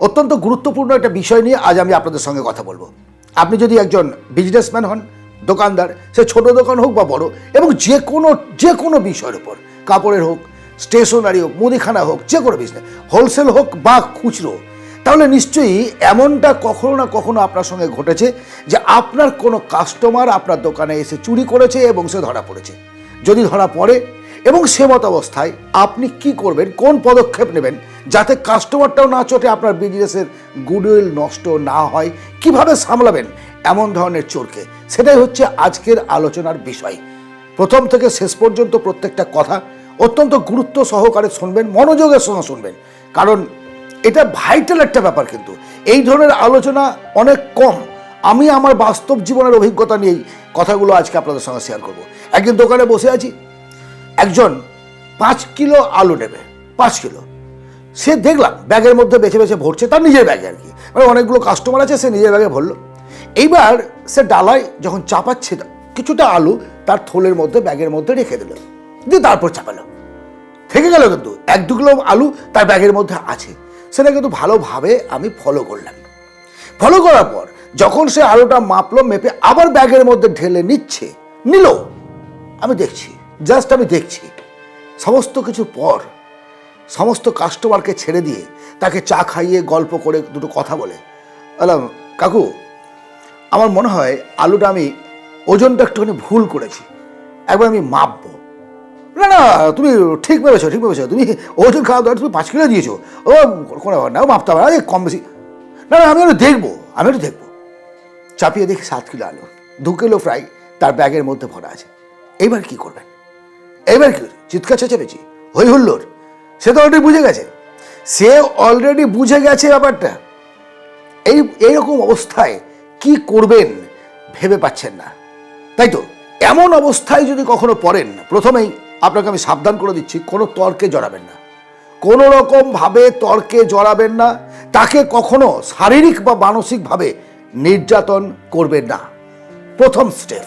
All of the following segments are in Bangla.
অত্যন্ত গুরুত্বপূর্ণ একটা বিষয় নিয়ে আজ আমি আপনাদের সঙ্গে কথা বলব। আপনি যদি একজন বিজনেসম্যান হন, দোকানদার, সে ছোট দোকান হোক বা বড়, এবং যে কোনো যে কোনো বিষয়ের উপর, কাপড়ের হোক স্টেশনারি হোক, মুদিখানা হোক, যে কোনো বিজনেস হোলসেল হোক বা খুচরো, তাহলে নিশ্চয়ই এমনটা কখনো না কখনো আপনার সঙ্গে ঘটেছে যে আপনার কোনো কাস্টমার আপনার দোকানে এসে চুরি করেছে এবং সে ধরা পড়েছে। যদি ধরা পড়ে এবং সে অবস্থায় আপনি কি করবেন, কোন পদক্ষেপ নেবেন যাতে কাস্টমারটাও না চটে আপনার বিজনেসের গুডউইল নষ্ট না হয়? কীভাবে সামলাবেন এমন ধরনের চোরকে? সেটাই হচ্ছে আজকের আলোচনার বিষয়। প্রথম থেকে শেষ পর্যন্ত প্রত্যেকটা কথা অত্যন্ত গুরুত্ব সহকারে শুনবেন, মনোযোগের সঙ্গে শুনবেন। কারণ এটা ভাইটাল একটা ব্যাপার কিন্তু। এই ধরনের আলোচনা অনেক কম। আমি আমার বাস্তব জীবনের অভিজ্ঞতা নিয়েই কথাগুলো আজকে আপনাদের সঙ্গে শেয়ার করব। একদিন দোকানে বসে আছি একজন পাঁচ কিলো আলু নেবে, পাঁচ কিলো। সে দেখলাম ব্যাগের মধ্যে বেছে বেছে ভরছে, তার নিজের ব্যাগে আর কি। মানে অনেকগুলো কাস্টমার আছে, সে নিজের ব্যাগে ভরলো। এইবার সে ডালায় যখন চাপাচ্ছে, কিছুটা আলু তার থলের মধ্যে, ব্যাগের মধ্যে রেখে দিল। দিয়ে তারপর চাপালো। থেকে গেল কিন্তু এক দু কিলো আলু তার ব্যাগের মধ্যে আছে। সেটা কিন্তু ভালোভাবে আমি ফলো করলাম। ফলো করার পর যখন সে আলুটা মাপলো, মেপে আবার ব্যাগের মধ্যে ঢেলে নিচ্ছে, নিল, আমি দেখছি জাস্ট আমি দেখছি। সমস্ত কিছু পর, সমস্ত কাস্টমারকে ছেড়ে দিয়ে তাকে চা খাইয়ে গল্প করে দুটো কথা বলে। বললাম কাকু, আমার মনে হয় আলুটা আমি ওজনটা একটুখানি ভুল করেছি। একবার আমি মাপবো। না না, তুমি ঠিক ভেবেছো ঠিক ভেবেছো। তুমি ওজন খাওয়া দাওয়া তুমি পাঁচ কিলো দিয়েছ। ও, কোনো ব্যাপার না মাপতে এই কম বেশি। না না, আমি একটু দেখব, আমি একটু দেখব। চাপিয়ে দেখি সাত কিলো আলু। দু কিলো ফ্রাই তার ব্যাগের মধ্যে ভরা আছে। এবার কি করবেন? এইবার কি চিৎকার চেঁচেপেছি হই হুল্লোর সে তো অলরেডি বুঝে গেছে। সে অলরেডি বুঝে গেছে ব্যাপারটা। এই, এইরকম অবস্থায় কি করবেন ভেবে পাচ্ছেন না। তাই তো? এমন অবস্থায় যদি কখনো পড়েন, প্রথমেই আপনাকে আমি সাবধান করে দিচ্ছি, কোনো তর্কে জড়াবেন না। কোনো রকমভাবে তর্কে জড়াবেন না। তাকে কখনো শারীরিক বা মানসিকভাবে নির্যাতন করবেন না। প্রথম স্টেপ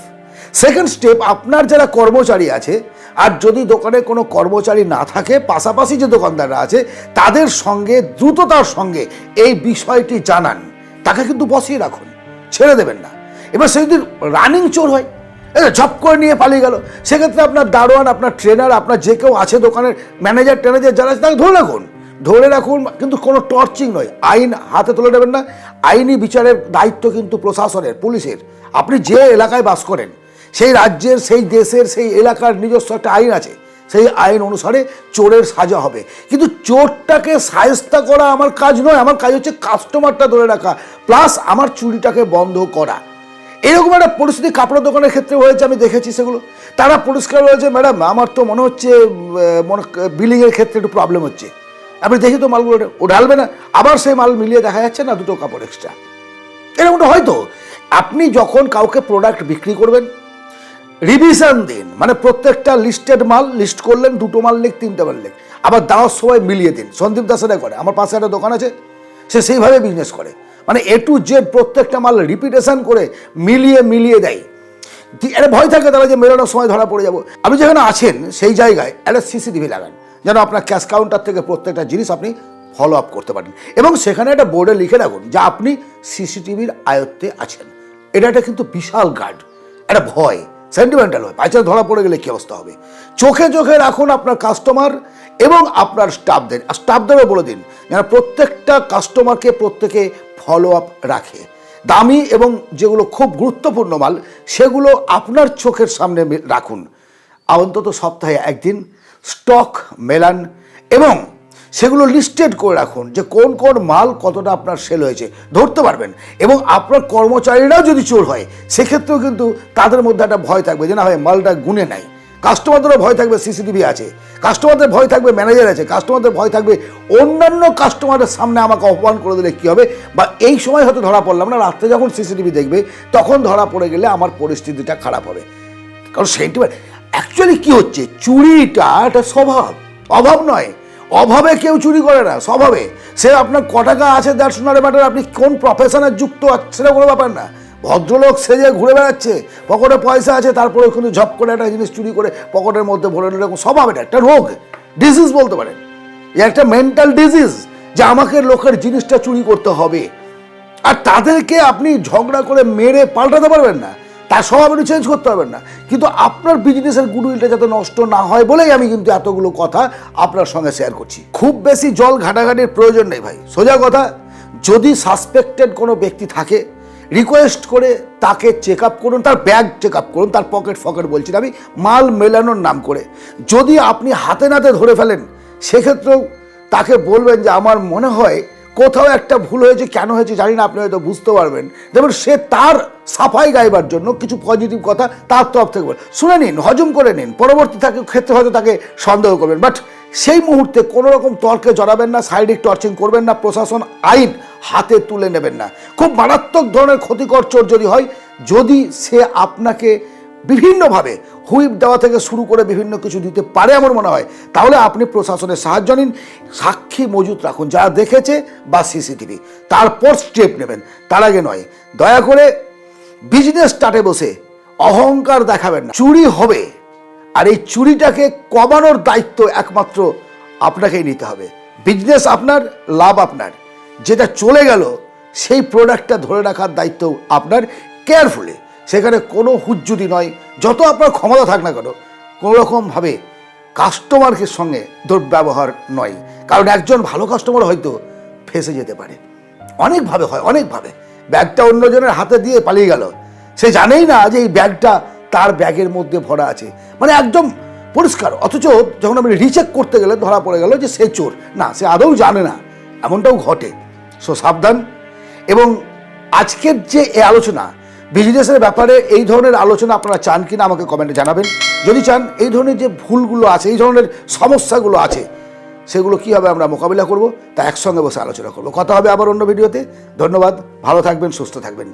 সেকেন্ড স্টেপ আপনার যারা কর্মচারী আছে আর যদি দোকানে কোনো কর্মচারী না থাকে, পাশাপাশি যে দোকানদাররা আছে, তাদের সঙ্গে, দ্রুততার সঙ্গে এই বিষয়টি জানান। তাকে কিন্তু বসিয়ে রাখুন, ছেড়ে দেবেন না। এবার সে যদি রানিং চোর হয়। ঝপ করে নিয়ে পালিয়ে গেল। সেক্ষেত্রে আপনার দারোয়ান, আপনার ট্রেনার আপনার যে কেউ আছে দোকানের ম্যানেজার ট্যানেজার যারা আছে, তাকে ধরে রাখুন। ধরে রাখুন, কিন্তু কোনো টর্চিং নয়। আইন হাতে তুলে নেবেন না। আইনি বিচারের দায়িত্ব কিন্তু প্রশাসনের, পুলিশের। আপনি যে এলাকায় বাস করেন সেই রাজ্যের, সেই দেশের, সেই এলাকার নিজস্ব একটা আইন আছে। সেই আইন অনুসারে চোরের সাজা হবে। কিন্তু চোরটাকে সায়স্তা করা আমার কাজ নয়, আমার কাজ হচ্ছে কাস্টমারটা ধরে রাখা প্লাস আমার চুরিটাকে বন্ধ করা। এরকম একটা পরিস্থিতি কাপড়ের দোকানের ক্ষেত্রে হয়েছে, আমি দেখেছি সেগুলো। তারা পরিষ্কার হয়েছে ম্যাডাম, আমার তো মনে হচ্ছে মনে বিলিংয়ের ক্ষেত্রে একটু প্রবলেম হচ্ছে। আপনি দেখি তো মালগুলো, ও ঢালবে না। আবার সেই মাল মিলিয়ে দেখা যাচ্ছে না, দুটো কাপড় এক্সট্রা এরকমটা হয়তো আপনি যখন কাউকে প্রোডাক্ট বিক্রি করবেন রিভিশন দিন। মানে প্রত্যেকটা লিস্টেড মাল লিস্ট করলেন, দুটো মাল লিখ, তিনটে মাল লিখ। আবার দেওয়ার সময় মিলিয়ে দিন। সন্দীপ দাসেরা করে। আমার পাশে একটা দোকান আছে, সে সেইভাবে বিজনেস করে। মানে এ টু জেড প্রত্যেকটা মাল রিপিটেশন করে মিলিয়ে মিলিয়ে দেয়। একটা ভয় থাকে তারা যে মেলানোর সময় ধরা পড়ে যাব। আপনি যেখানে আছেন, সেই জায়গায় একটা সিসিটিভি লাগান। যেন আপনার ক্যাশ কাউন্টার থেকে প্রত্যেকটা জিনিস আপনি ফলো আপ করতে পারেন। এবং সেখানে একটা বোর্ডে লিখে রাখুন যে আপনি সিসিটিভির আয়ত্তে আছেন। এটা একটা কিন্তু বিশাল গার্ড একটা ভয়। সেন্টিমেন্টাল হয়। পাইচার ধরা পড়ে গেলে কী অবস্থা হবে? চোখে চোখে রাখুন আপনার কাস্টমার এবং আপনার স্টাফদের স্টাফদেরও বলে দিন, যেন প্রত্যেকটা কাস্টমারকে প্রত্যেকে ফলো আপ রাখে। দামি এবং যেগুলো খুব গুরুত্বপূর্ণ মাল, সেগুলো আপনার চোখের সামনে রাখুন। অন্তত সপ্তাহে একদিন স্টক মেলান এবং সেগুলো লিস্টেড করে রাখুন যে কোন কোন মাল কতটা আপনার সেল হয়েছে। ধরতে পারবেন। এবং আপনার কর্মচারীরাও যদি চোর হয়, সেক্ষেত্রেও কিন্তু তাদের মধ্যে একটা ভয় থাকবে যে না হয় মালটা গুনে নেয় কাস্টমারদেরও ভয় থাকবে, সিসিটিভি আছে। কাস্টমারদের ভয় থাকবে ম্যানেজার আছে। কাস্টমারদের ভয় থাকবে, অন্যান্য কাস্টমারের সামনে আমাকে অপমান করে দিলে কী হবে? বা এই সময় হয়তো ধরা পড়লাম না, রাত্রে যখন সিসিটিভি দেখবে, তখন ধরা পড়ে গেলে আমার পরিস্থিতিটা খারাপ হবে। কারণ সেন্টিমেন্ট অ্যাকচুয়ালি কী হচ্ছে? চুরিটা একটা স্বভাব। অভাব নয়। অভাবে কেউ চুরি করে না, স্বভাবে। সে আপনার ক টাকা আছে দ্যাটস নট ম্যাটার আপনি কোন প্রফেশনে যুক্ত সেটা কোনো ব্যাপার না। ভদ্রলোক সেজে ঘুরে বেড়াচ্ছে, পকেটে পয়সা আছে তারপরে কিন্তু ঝপ করে একটা জিনিস চুরি করে পকেটের মধ্যে ভরে এরকম স্বভাব, এটা একটা রোগ ডিজিজ বলতে পারেন। একটা মেন্টাল ডিজিজ যে আমাকে লোকের জিনিসটা চুরি করতে হবে। আর তাদেরকে আপনি ঝগড়া করে মেরে পাল্টাতে পারবেন না। তার সব আপনি চেঞ্জ করতে পারবেন না। কিন্তু আপনার বিজনেসের গুডউইলটা যাতে নষ্ট না হয় বলেই আমি কিন্তু এতগুলো কথা আপনার সঙ্গে শেয়ার করছি। খুব বেশি জল ঘাটাঘাটির প্রয়োজন নেই ভাই। সোজা কথা, যদি সাসপেক্টেড কোনো ব্যক্তি থাকে রিকোয়েস্ট করে তাকে চেক আপ করুন, তার ব্যাগ চেক আপ করুন, তার পকেট ফকেট বলছি আমি, মাল মেলানোর নাম করে। যদি আপনি হাতে নাতে ধরে ফেলেন, সেক্ষেত্রেও তাকে বলবেন যে, আমার মনে হয় কোথাও একটা ভুল হয়েছে, কেন হয়েছে জানি না, আপনি হয়তো বুঝতে পারবেন। যেমন সে তার সাফাই গাইবার জন্য কিছু পজিটিভ কথা তার তরফ থেকে বলে। শুনে নিন, হজম করে নিন, পরবর্তী তাকে ক্ষেত্রে হয়তো তাকে সন্দেহ করবেন। বাট সেই মুহূর্তে কোনো রকম তর্কে জড়াবেন না সাইডিক টর্চিং করবেন না, প্রশাসন আইন হাতে তুলে নেবেন না। খুব মারাত্মক ধরনের ক্ষতিকর চোর যদি হয়, যদি সে আপনাকে বিভিন্নভাবে হুইপ দেওয়া থেকে শুরু করে বিভিন্ন কিছু দিতে পারে আমার মনে হয়। তাহলে আপনি প্রশাসনের সাহায্য নিন, সাক্ষী মজুত রাখুন, যারা দেখেছে বা সিসিটিভি। তারপর স্টেপ নেবেন, তার আগে নয়। দয়া করে বিজনেস স্টার্টে বসে অহংকার দেখাবেন না। চুরি হবে, আর এই চুরিটাকে কমানোর দায়িত্ব একমাত্র আপনাকেই নিতে হবে। বিজনেস আপনার, লাভ আপনার। যেটা চলে গেল, সেই প্রোডাক্টটা ধরে রাখার দায়িত্ব আপনার। কেয়ারফুলি সেখানে কোনো হুজ্জুদি নয়, যত আপনার ক্ষমতা থাক না কেন কোনো রকমভাবে কাস্টমারের সঙ্গে দুর্ব্যবহার নয়। কারণ একজন ভালো কাস্টমার হয়তো ফেসে যেতে পারে। অনেকভাবে হয়, অনেকভাবে। ব্যাগটা অন্যজনের হাতে দিয়ে পালিয়ে গেল। সে জানেই না যে এই ব্যাগটা তার ব্যাগের মধ্যে ভরা আছে। মানে একদম পরিষ্কার। অথচ যখন আমি রিচেক করতে গেলে ধরা পড়ে গেল যে সে চোর। না, সে আদৌ জানে না। এমনটাও ঘটে। সো সাবধান। এবং আজকের যে এই আলোচনা বিজনেসের ব্যাপারে এই ধরনের আলোচনা আপনারা চান কিনা আমাকে কমেন্টে জানাবেন। যদি চান এই ধরনের যে ভুলগুলো আছে, এই ধরনের সমস্যাগুলো আছে, সেগুলো কীভাবে আমরা মোকাবিলা করব, তা একসঙ্গে বসে আলোচনা করব। কথা হবে আবার অন্য ভিডিওতে। ধন্যবাদ, ভালো থাকবেন, সুস্থ থাকবেন।